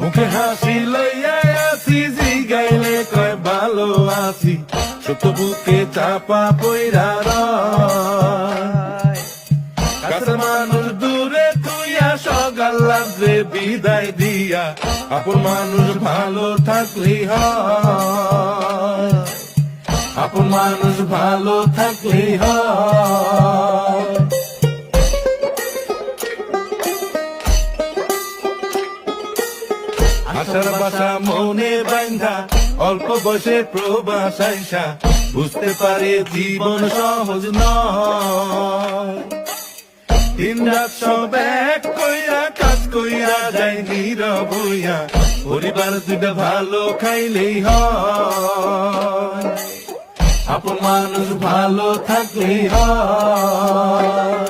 মুখে হাসি লইয়া আসি গাইলে কয়, ভালো আছি। সত্য বুকে চাপা পইরা রয়। মানুষ দূরে তুইয়া সকাল রাত্রে বিদায় দিয়া, আপন মানুষ ভালো থাকলি হয়। আপন মানুষ ভালো থাকলি হয়। আশার বাসা মনে বাইন্ধা অল্প বয়সে প্রবাস আইসা। বুঝতে পারে জীবন সহজ নয়। দিন রাত সব এক কইরা কাজ কইরা যায় নীরব হইয়া। পরিবার দুটা ভালো খাইলেই হয়। আপন মানুষ ভালো থাকলেই হয়।